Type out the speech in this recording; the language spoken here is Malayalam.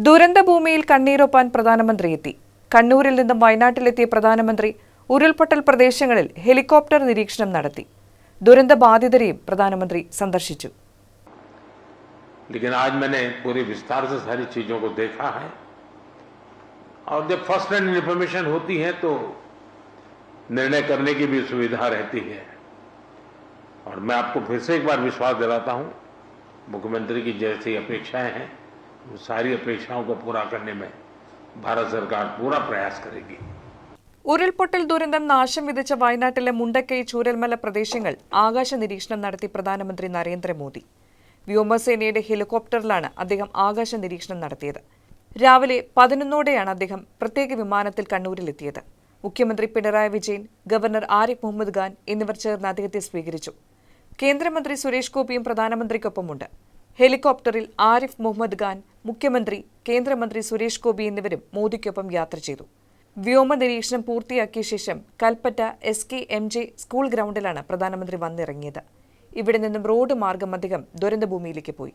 ദുരന്തഭൂമിയിൽ കണ്ണീരൊപ്പാൻ പ്രധാനമന്ത്രി എത്തി കണ്ണൂരിൽ നിന്നും വയനാട്ടിലെത്തിയ പ്രധാനമന്ത്രി ഉരുൾപൊട്ടൽ പ്രദേശങ്ങളിൽ ഹെലികോപ്റ്റർ നിരീക്ഷണം നടത്തി ദുരന്തബാധിതരെയും പ്രധാനമന്ത്രി സന്ദർശിച്ചു लेकिन आज मैंने पूरी विस्तार से सारी चीजों को देखा है और जब फर्स्ट हैंड इंफॉर्मेशन होती है तो निर्णय करने की भी सुविधा रहती है और मैं आपको फिर से एक बार विश्वास दिलाता हूं मुख्यमंत्री की जैसी अपेक्षाएं हैं वो सारी अपेक्षाओं को पूरा करने में भारत सरकार पूरा प्रयास करेगी ഉരുൾപൊട്ടൽ ദുരന്തം നാശം വിതച്ച വയനാട്ടിലെ മുണ്ടക്കൈ ചൂരൽമല പ്രദേശങ്ങൾ ആകാശ നിരീക്ഷണം നടത്തി പ്രധാനമന്ത്രി നരേന്ദ്രമോദി വ്യോമസേനയുടെ ഹെലികോപ്റ്ററിലാണ് അദ്ദേഹം ആകാശ നിരീക്ഷണം നടത്തിയത് രാവിലെ പതിനൊന്നോടെയാണ് അദ്ദേഹം പ്രത്യേക വിമാനത്തിൽ കണ്ണൂരിലെത്തിയത് മുഖ്യമന്ത്രി പിണറായി വിജയൻ ഗവർണർ ആരിഫ് മുഹമ്മദ് ഖാൻ എന്നിവർ ചേർന്ന് അദ്ദേഹത്തെ സ്വീകരിച്ചു കേന്ദ്രമന്ത്രി സുരേഷ് ഗോപിയും പ്രധാനമന്ത്രിക്കൊപ്പമുണ്ട് ഹെലികോപ്റ്ററിൽ ആരിഫ് മുഹമ്മദ് ഖാൻ മുഖ്യമന്ത്രി കേന്ദ്രമന്ത്രി സുരേഷ് ഗോപി എന്നിവരും മോദിക്കൊപ്പം യാത്ര ചെയ്തു. വ്യോമ നിരീക്ഷണം പൂർത്തിയാക്കിയ ശേഷം Kalpetta S K M J school ഗ്രൗണ്ടിലാണ് പ്രധാനമന്ത്രി വന്നിറങ്ങിയത്. ഇവിടെ നിന്നും റോഡ് മാർഗം അദ്ദേഹം ദുരന്തഭൂമിയിലേക്ക് പോയി.